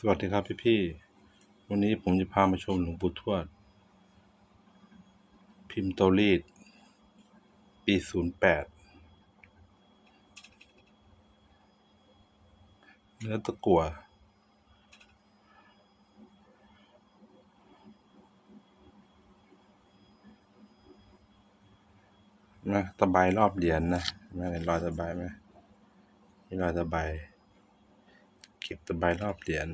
สวัสดีครับพี่พี่วันนี้ผมจะพามาชมหลวงปู่ทวด พิมพ์เตารีด ปีศูนย์แปดเนื้อตะกั่วนะตะไบรอบเหรียญนะนไหมเห็นรอยตะไบไหมนี่รอยตะไบเก็บตะไบรอบเหรียญ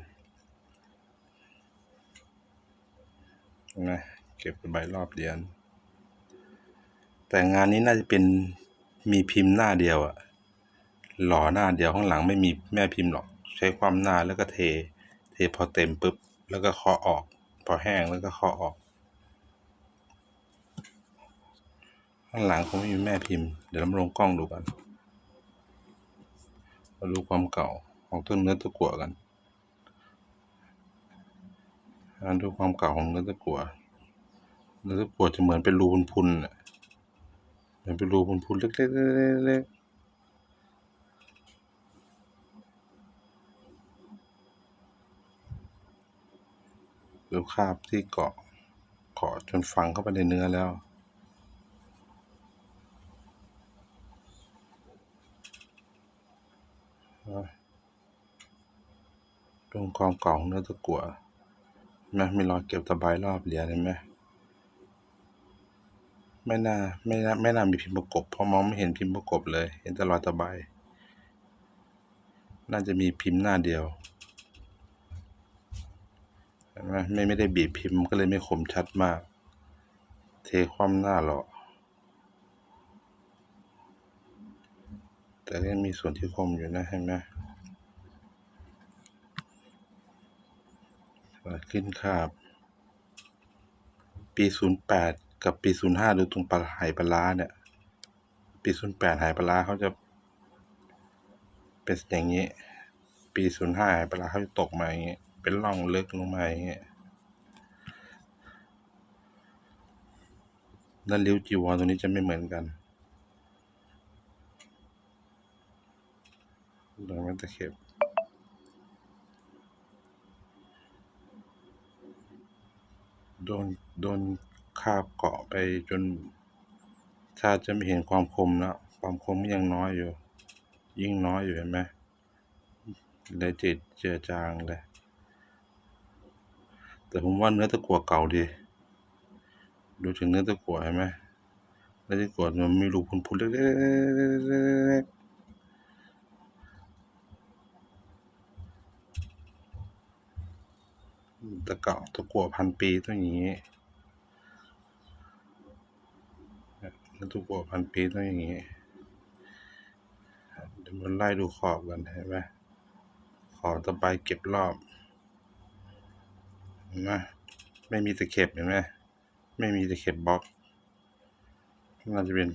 นะเก็บใบรอบเหรียญแต่งานนี้น่าจะเป็นมีพิมพ์หน้าเดียวอะหล่อหน้าเดียวข้างหลังไม่มีแม่พิมพ์หรอก ใช้ความหน้าแล้วก็เท เทพอเต็มปุ๊บ แล้วก็เคาะออก พอแห้งแล้วก็เคาะออก ข้างหลังคงไม่มีแม่พิมพ์ เดี๋ยวเรามาลงกล้องดูกันมาดูความเก่าของต้นเนื้อตะกั่วกัน อ่านดูความเก่าของเนื้อตะกั่วเนื้อตะกั่วจะเหมือนเป็นรูพุนๆน่ะเหมือนเป็นรูพุนๆเล็กๆเล็กๆดูคราบที่เกาะเกาะจนฝังเข้าไปในเนื้อแล้ว ตรงความเก่าของเนื้อตะกั่ว นไหมมีรอยเก็บตะไบรอบเหรียญเห็นไหมไม่น่าไม่น่าไม่น่ามีพิมพ์ประกบเพราะมองไม่เห็นพิมพ์ประกบเลย เห็นแต่รอยตะไบน่าจะมีพิมพ์หน้าเดียวเห็นไหมไม่ไม่ได้บีบพิมพ์ก็เลยไม่คมชัดมาก เทความหน้าหรอกแต่ก็ยังมีส่วนที่คมอยู่นะเห็นไหม ขึ้นคาบปีศูนย์แปดกับปีศูนย์ห้าดูตรงปลาไหปลาร้าเนี่ย ปีศูนย์แปดหายปลาร้าเขาจะ เป็นอย่างนี้ ปีศูนย์ห้าหายปลาร้าเขาจะตกมาอย่างนี้ เป็นร่องลึกลงมาอย่างนี้แล้วริ้วจีวรตัวนี้จะไม่เหมือนกันโดยมันตะเข็บ โดนโดนคาบเกาะไปจน ถ้าจะไม่เห็นความคมแล้วความคมยังน้อยอยู่ ยิ่งน้อยอยู่เห็นไหมเลยจิตเจือจางเลย แต่ผมว่าเนื้อตะกั่วเก่าดี ดูถึงเนื้อตะกั่วเห็นไหมเนื้อตะกั่วมันมีรูพุนๆเล็กๆ ตะเก่าตะกั่วพันปีต้องอย่างนี้แล้วทุกบัวพันปีต้องอย่างนี้เดี๋ยวมันไล่ดูขอบกันเห็นไหมขอบตะไบเก็บรอบเห็นไหมไม่มีตะเข็บเห็นไหมไม่มีตะเข็บบล็อกน่าจะเป็น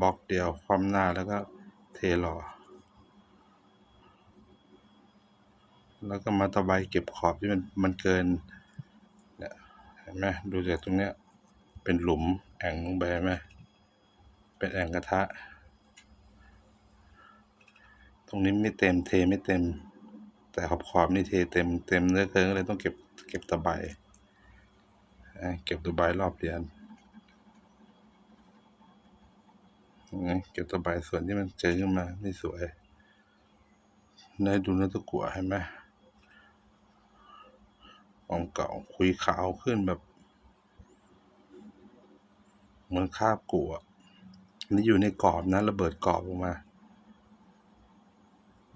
บล็อกเดียวความหน้าแล้วก็เทหล่อ แล้วก็มาตะไบเก็บขอบที่มันมันเกินเนี่ยเห็นไหมดูจากตรงเนี้ย เป็นหลุมแอ่งลงไปไหมเป็นแอ่งกระทะ ตรงนี้ไม่เต็มเทไม่เต็ม แต่ขอบขอบนี่เทเต็มเต็มเนื้อเกินก็เลยต้องเก็บเก็บตะไบเก็บตะไบรอบเดือนเก็บตะไบส่วนที่มันเจอขึ้นมาไม่สวยเนื้ดูเนื้อตะกั่วเห็นไหม ของเก่าคุยขาวขึ้นแบบ เหมือนคาบกัวอันนี้อยู่ในกรอบนะระเบิดกรอบออกมา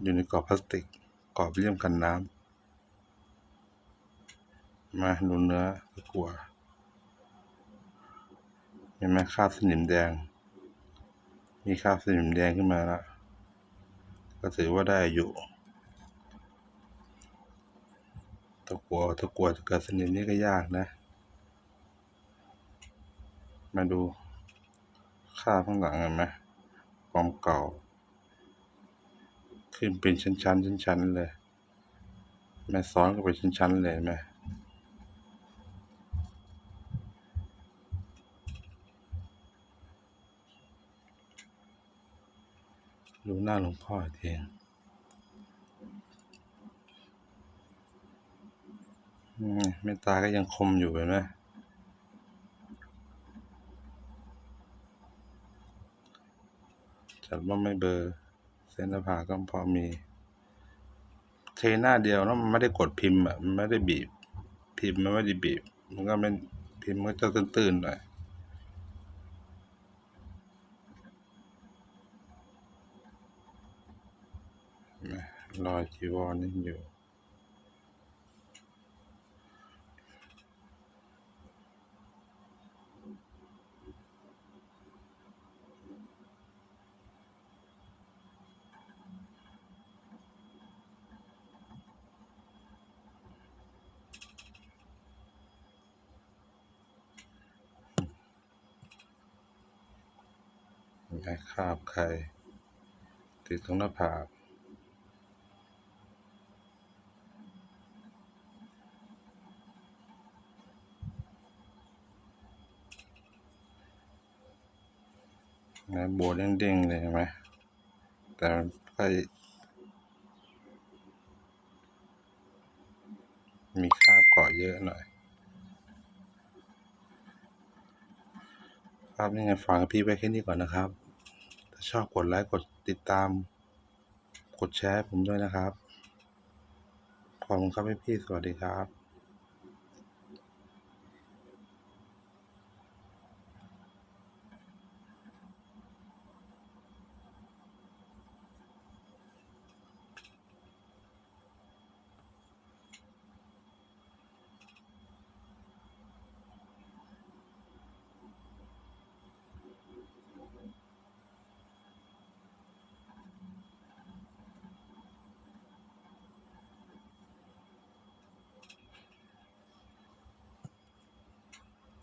อยู่ในกรอบพลาสติกกรอบเลี่ยมกันน้ำมาดูเนื้อกัวเห็นไหมคาบสนิมแดง มีคาบสนิมแดงขึ้นมาแล้วก็ถือว่าได้อยู่ ตะกัวตะกัวจะเกิดสนิมนี่ก็ยากนะ มาดูค่าข้างหลังเห็นไหมความเก่า ขึ้นเป็นชั้นๆชั้นๆเลย แม่ซ้อนก็ไปชั้นๆเลยเห็นไหมดูหน้าหลวงพ่อเอีกที อืม เมตตาก็ยังคมอยู่เห็นไหมจัดว่าไม่เบอร์เส้นหน้าก็พอมี เทหน้าเดียวแล้วมันไม่ได้กดพิมพ์อะมันไม่ได้บีบ พิมพ์มันไม่ได้บีบ มันก็ไม่พิมพ์มันจะตื้นๆหน่อยเห็นไหมรอยจีวรนี่อยู่ ไหมคราบใครติดตรงหน้าผากนะโบวเด้งๆเลยเห็นไหมแต่มันก็มีคราบเกาะเยอะหน่อยครับยังไงฝากพี่ไว้แค่นี้ก่อนนะครับ ถ้าชอบกดไลค์กดติดตาม กดแชร์ผมด้วยนะครับ ขอบคุณครับพี่ๆสวัสดีครับ